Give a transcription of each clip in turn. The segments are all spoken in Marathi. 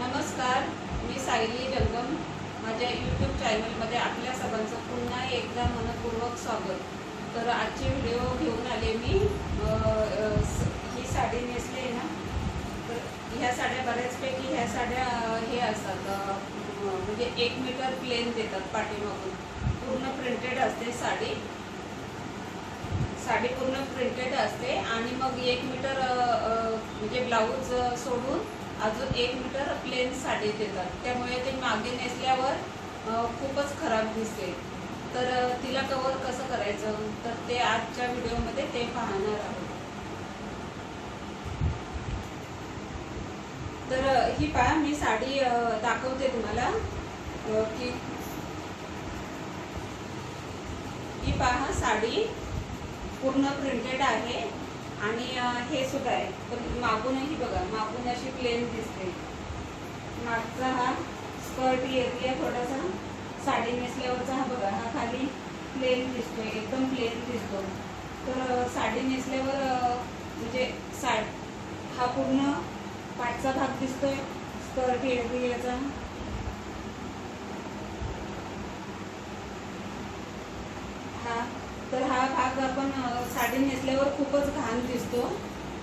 नमस्कार मी सायली जंगम माझ्या यूट्यूब चॅनलमध्ये आपल्या सर्वांचं पुन्हा एकदा मनपूर्वक स्वागत. तर आजचे व्हिडिओ घेऊन आले मी. ही साडी नेसली आहे ना? तर ह्या साड्या बऱ्याचपैकी ह्या साड्या हे असतात म्हणजे एक मीटर प्लेन देतात पाठीमागून. पूर्ण प्रिंटेड असते साडी. साडी पूर्ण प्रिंटेड असते आणि मग एक मीटर म्हणजे ब्लाऊज सोडून अजून एक मीटर प्लेन साडी देतात. त्यामुळे ते मागे नेसल्यावर खूपच खराब दिसते. तर तिला कवर कसं करायचं? तर ते आजच्या व्हिडिओमध्ये ते पाहणार आहोत. तर ही पहा मी साडी दाखवते तुम्हाला. की ही पहा साडी पूर्ण प्रिंटेड आहे. हे सुद्धा आहे. पण मागूनही बघा मागून अशी प्लेन दिसते. मागचा हा स्कर्ट एरिया थोडासा साडी नेसल्यावरचा हा बघा हा खाली प्लेन दिसतोय एकदम प्लेन दिसतो तर साडी नेसल्यावर म्हणजे साड हा पूर्ण पाठचा भाग दिसतोय स्कर्ट एरियाचा हा तर हा भाग आपण खूपच घाण दिसतो.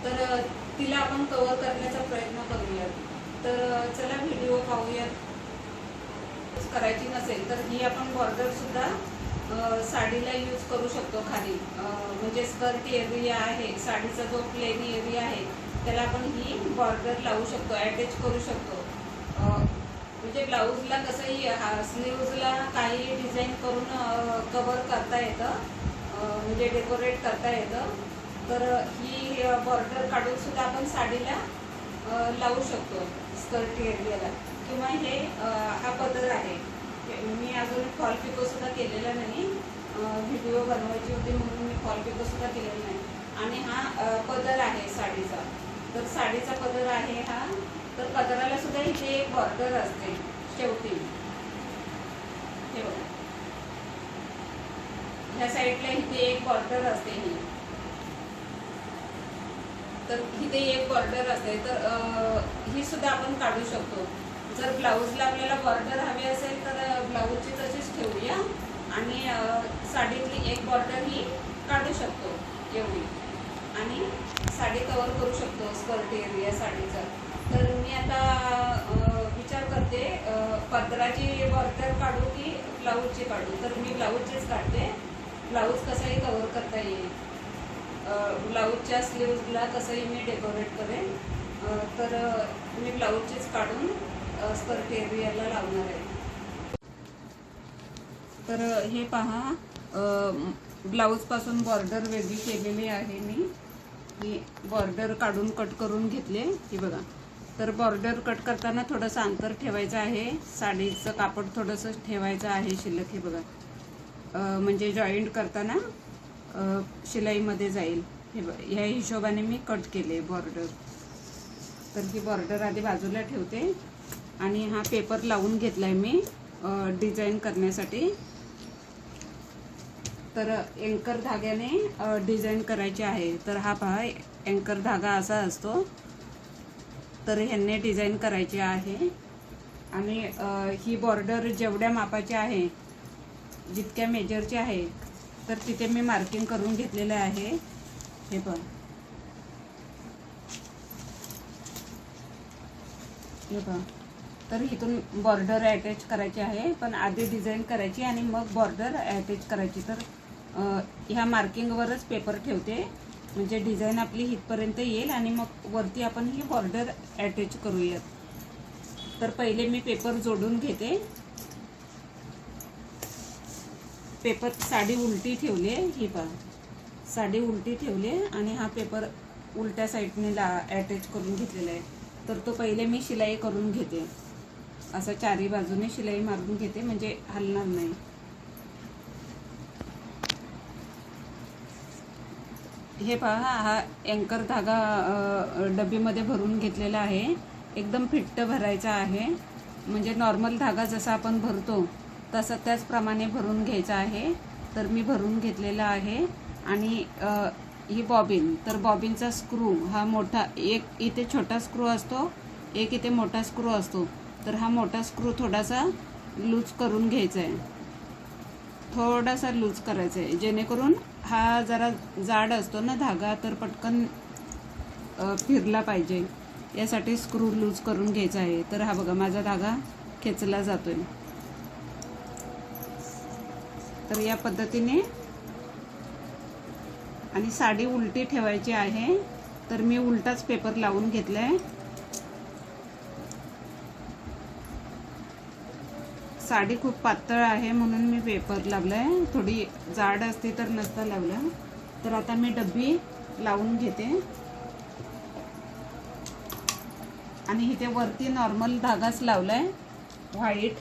तर तिला आपण कव्हर करण्याचा प्रयत्न करूयात. तर चला व्हिडिओ पाहूयात. करायची नसेल तर ही आपण बॉर्डर सुद्धा साडीला यूज करू शकतो खाली. म्हणजे स्कर्ट एरिया आहे साडीचा जो प्लेन एरिया आहे त्याला आपण ही बॉर्डर लावू शकतो अटॅच करू शकतो. म्हणजे ब्लाऊजला कसंही हा स्लीव्जला काही डिझाईन करून कवर करता येतं. म्हणजे डेकोरेट करता येतं. तर ही बॉर्डर काढून सुद्धा आपण साडीला लावू शकतो स्कर्ट एरियाला. किंवा हे हा पदर आहे. मी अजून फॉल पिको सुद्धा केलेला नाही. व्हिडिओ बनवायची होती म्हणून मी फॉल पिको सुद्धा केलेला नाही. आणि हा पदर आहे साडीचा. तर साडीचा पदर आहे हा. तर पदराला सुद्धा इथे एक बॉर्डर असते शेवटी हे बघा ह्या साईडला इथे एक बॉर्डर असते ही. तर इथे एक बॉर्डर असते. तर ही सुद्धा आपण काढू शकतो. जर ब्लाऊजला आपल्याला बॉर्डर हवी असेल तर ब्लाऊजची तशीच ठेवूया. आणि साडीतली एक बॉर्डर ही काढू शकतो एवढी. आणि साडी कवर करू शकतो स्कर्ट एरिया साडीचा. तर मी आता विचार करते पदराची बॉर्डर काढू की ब्लाऊजची काढू? तर मी ब्लाऊजचीच काढते. ब्लाऊज कसाही कवर करता येईल. ब्लाऊजच्या स्लीव्जला कसंही मी डेकोरेट करेन. तर मी ब्लाऊजचीच काढून स्कर्ट एरियाला लावणार आहे. तर हे पहा ब्लाऊजपासून बॉर्डर वेगळी केलेली आहे मी. ही बॉर्डर काढून कट करून घेतले. ही बघा. तर बॉर्डर कट करताना थोडंसं अंतर ठेवायचं आहे. साडीचं कापड थोडंसं ठेवायचं आहे शिल्लक हे बघा. म्हणजे जॉईंट करताना शिलाईमध्ये जाईल. हे ह्या हिशोबाने मी कट केले बॉर्डर तर ही बॉर्डर आधी बाजूला ठेवते. आणि हा पेपर लावून घेतला आहे मी डिझाईन करण्यासाठी. तर एंकर धाग्याने डिझाईन करायची आहे. तर हा पहा एंकर धागा असा असतो. तर ह्यांनी डिझाईन करायची आहे. आणि ही बॉर्डर जेवढ्या मापाची आहे जितक्या मेजरचे आहे तर तिथे मी मार्किंग करून घेतलेलं आहे. हे पण हे पण तर इथून बॉर्डर अटॅच करायची आहे पण आधी डिझाईन करायची आणि मग बॉर्डर अटॅच करायची. तर ह्या मार्किंगवरच पेपर ठेवते. म्हणजे डिझाईन आपली इथपर्यंत येईल आणि मग वरती आपण ही बॉर्डर अटॅच करूयात. तर पहिले मी पेपर जोडून घेते. पेपर साडी उलटी ठेवली आहे ही पहा साडी उलटी ठेवली आहे आणि हा पेपर उलट्या साईडने ला अटॅच करून घेतलेला आहे. तर तो पहिले मी शिलाई करून घेते. असं चारी बाजूने शिलाई मारून घेते म्हणजे हलणार नाही. हे पहा हा अँकर धागा डबीमध्ये भरून घेतलेला आहे. एकदम फिट्ट भरायचा आहे. म्हणजे नॉर्मल धागा जसा आपण भरतो तसं त्याचप्रमाणे भरून घ्यायचं आहे. तर मी भरून घेतलेला आहे. आणि ही बॉबिन. तर बॉबिनचा स्क्रू हा मोठा एक इथे छोटा स्क्रू असतो एक इथे मोठा स्क्रू असतो. तर हा मोठा स्क्रू थोडासा लूज करून घ्यायचा आहे थोडासा लूज करायचा आहे जेणेकरून हा जरा जाड असतो ना धागा तर पटकन फिरला पाहिजे. यासाठी स्क्रू लूज करून घ्यायचा आहे. तर हा बघा माझा धागा खेचला जातो आहे तर या पद्धतीने आणि साडी उलटी ठेवायची आहे. तर मी उलटाच पेपर लावून घेतला आहे साडी खूप पातळ आहे म्हणून मी पेपर लावला आहे थोडी जाड असते तर नसता लावला. तर आता मी डब्बी लावून घेते. आणि इथे वरती नॉर्मल धागाच लावला आहे व्हाईट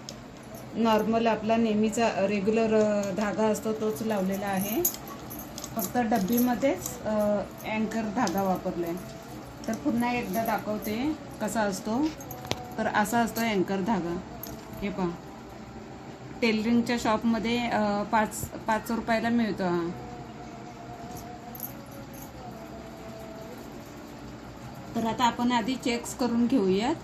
नॉर्मल आपला नेहमीचा रेग्युलर धागा असतो तोच लावलेला आहे. फक्त डब्बीमध्येच अँकर धागा वापरला आहे तर पुन्हा एकदा दाखवते कसा असतो. तर असा असतो अँकर धागा. हे पहा. टेलरिंगच्या शॉपमध्ये पाच पाच रुपयाला मिळतो हा. तर आता आपण आधी चेक्स करून घेऊयात.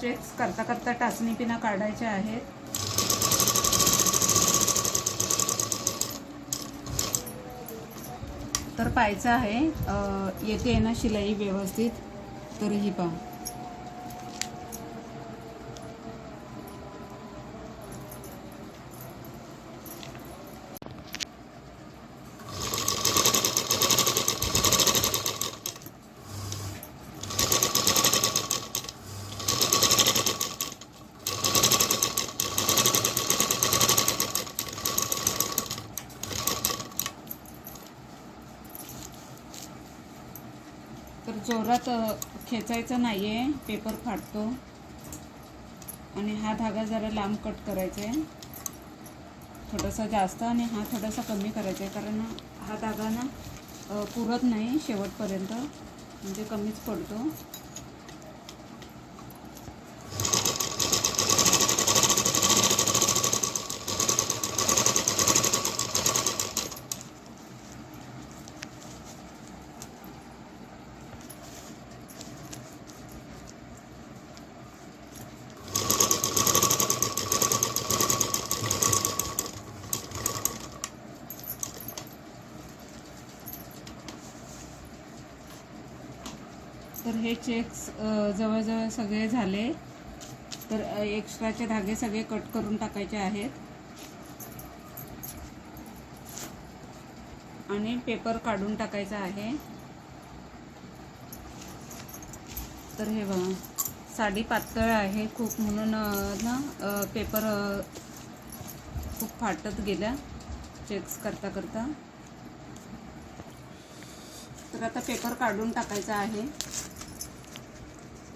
चेक्स करता करता टाचणी पिना काढायच्या आहेत. तर पाहायचं आहे येते ना शिलाई व्यवस्थित तर ही पहा तर खेचायचं नाही आहे पेपर फाटतो. आणि हा धागा जरा लांब कट करायचा आहे. थोडासा जास्त आणि हा थोडासा कमी करायचा आहे. कारण हा धागा ना पुरत नाही शेवटपर्यंत. म्हणजे कमीच पडतो. तर हे चेक्स जवळजवळ सगळे झाले. तर एक्स्ट्राचे धागे सगळे कट करून टाकायचे आहेत. आणि पेपर काढून टाकायचा आहे. तर हे बघा साडी पातळ आहे खूप म्हणून ना पेपर खूप फाटत गेल्या चेक्स करता करता तर आता पेपर काढून टाकायचा आहे.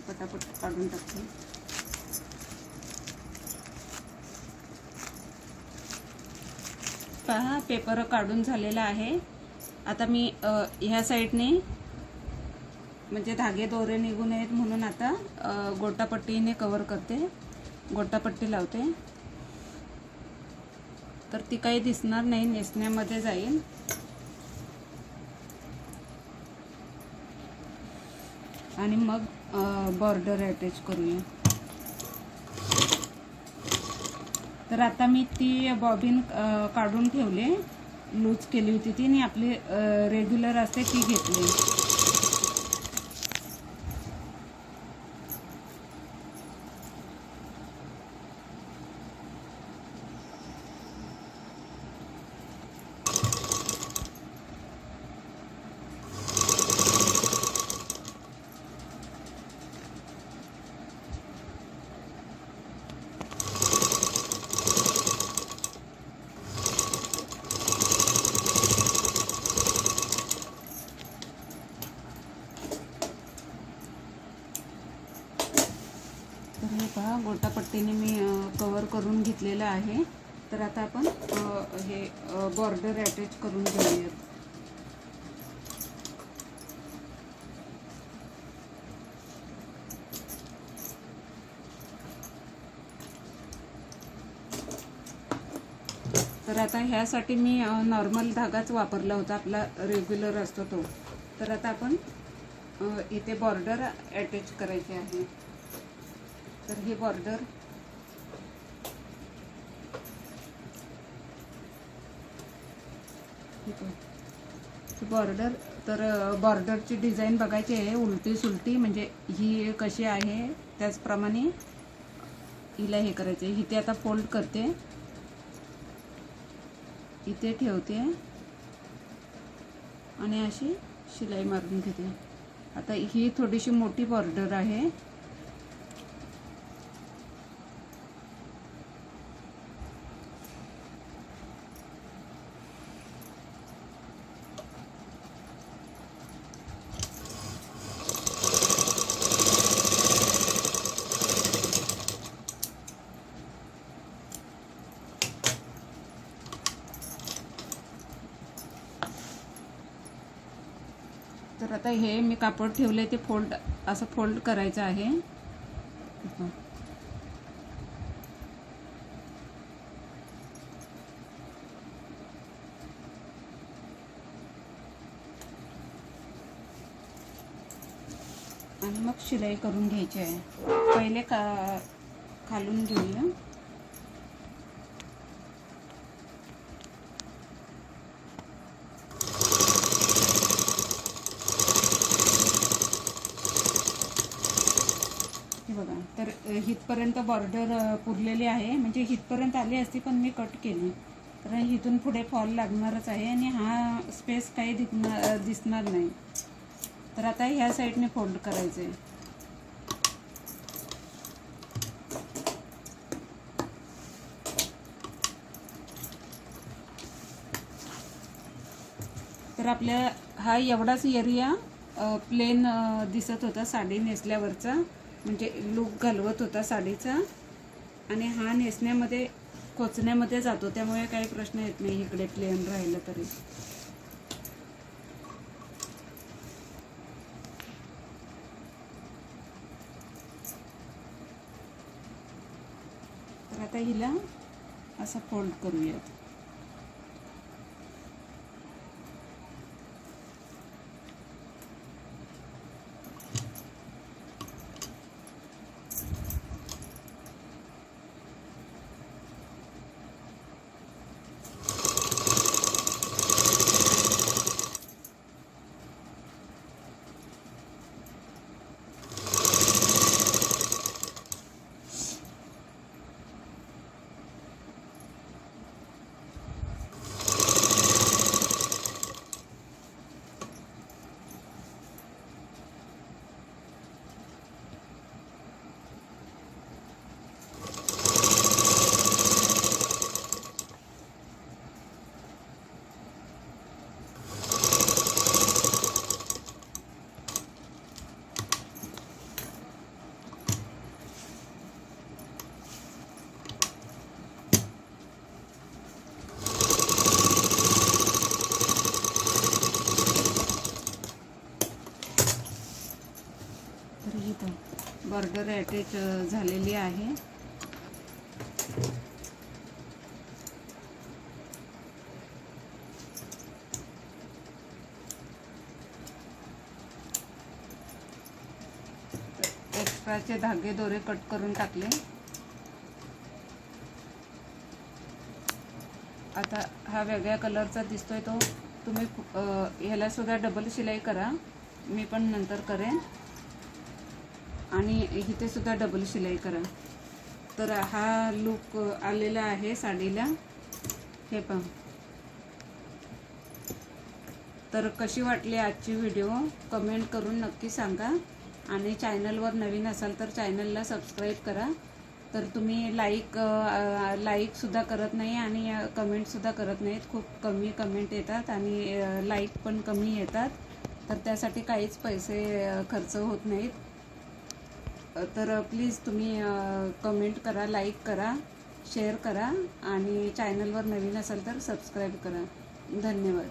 पटापट काढून टाकते. पहा पेपर काढून झालेला आहे. आता मी ह्या साईडने म्हणजे धागे दोरे निघून नयेत म्हणून आता गोटापट्टीने कवर करते. गोटापट्टी लावते. तर ती काही दिसणार नाही नेसण्यामध्ये जाईल. आणि मग बॉर्डर अटॅच करूया. तर आता मी ती बॉबिन काढून ठेवले. लूज केली होती ती आणि आपली रेग्युलर असते ती घेतली. पहा गोटापट्टीने मी कव्हर करून घेतलेलं आहे. तर आता आपण हे बॉर्डर अटॅच करून घेऊयात. तर आता ह्यासाठी मी नॉर्मल धागाच वापरला होता. आपला रेग्युलर असतो तो. तर आता आपण इथे बॉर्डर अटॅच करायची आहे. तर हे बॉर्डर ही बॉर्डर तर बॉर्डरची डिझाईन बघायची आहे उलटी सुलटी म्हणजे ही कशी आहे त्याचप्रमाणे हिला हे करायचे इथे आता फोल्ड करते. इथे ठेवते. आणि अशी शिलाई मारून घेते. आता ही थोडीशी मोठी बॉर्डर आहे. तर आता हे मी कापड ठेवले ते फोल्ड असं फोल्ड करायचं आहे. आणि मग शिलाई करून घ्यायची आहे. पहिले का खालून घेऊया हे बघा तर अ, हितपर्यंत बॉर्डर पुरलेली आहे. म्हणजे हितपर्यंत आली असती पण मी कट केली. तर इथून पुढे फॉल लागणारच आहे आणि हा स्पेस काही दिसणार दिसणार नाही. तर आता ह्या साईडने फोल्ड करायचं आहे तर आपल्या हा एवढाच एरिया प्लेन दिसत होता साडी नेसल्यावरचा. म्हणजे लूक घालवत होता साडीचा. आणि हा नेसण्यामध्ये कोचण्यामध्ये जातो त्यामुळे काही प्रश्न येत नाही इकडे प्लेन राहिलं तरी. तर आता हिला असं फोल्ड करूयात तर इथं बॉर्डर अटॅच झालेली आहे. एक्स्ट्राचे धागे दोरे कट करून टाकले. आता हा वेगळ्या कलरचा दिसतोय तो. तुम्ही ह्याला सुद्धा डबल शिलाई करा. मी पण नंतर करेन. आणि इथे सुद्धा डबल शिलाई करा. तर हा लुक आलेला आहे साडीला. हे पहा. तर कशी वाटली आजची व्हिडिओ कमेंट करून नक्की सांगा. आणि चॅनलवर नवीन असाल तर चॅनलला सबस्क्राईब करा. तर तुम्ही लाईक लाईकसुद्धा करत नाही आणि कमेंटसुद्धा करत नाहीत. खूप कमी कमेंट येतात आणि लाईक पण कमी येतात. तर त्यासाठी काहीच पैसे खर्च होत नाहीत. तर प्लीज तुम्ही कमेंट करा लाईक करा शेअर करा आणि चॅनलवर नवीन असेल तर सबस्क्राईब करा. धन्यवाद.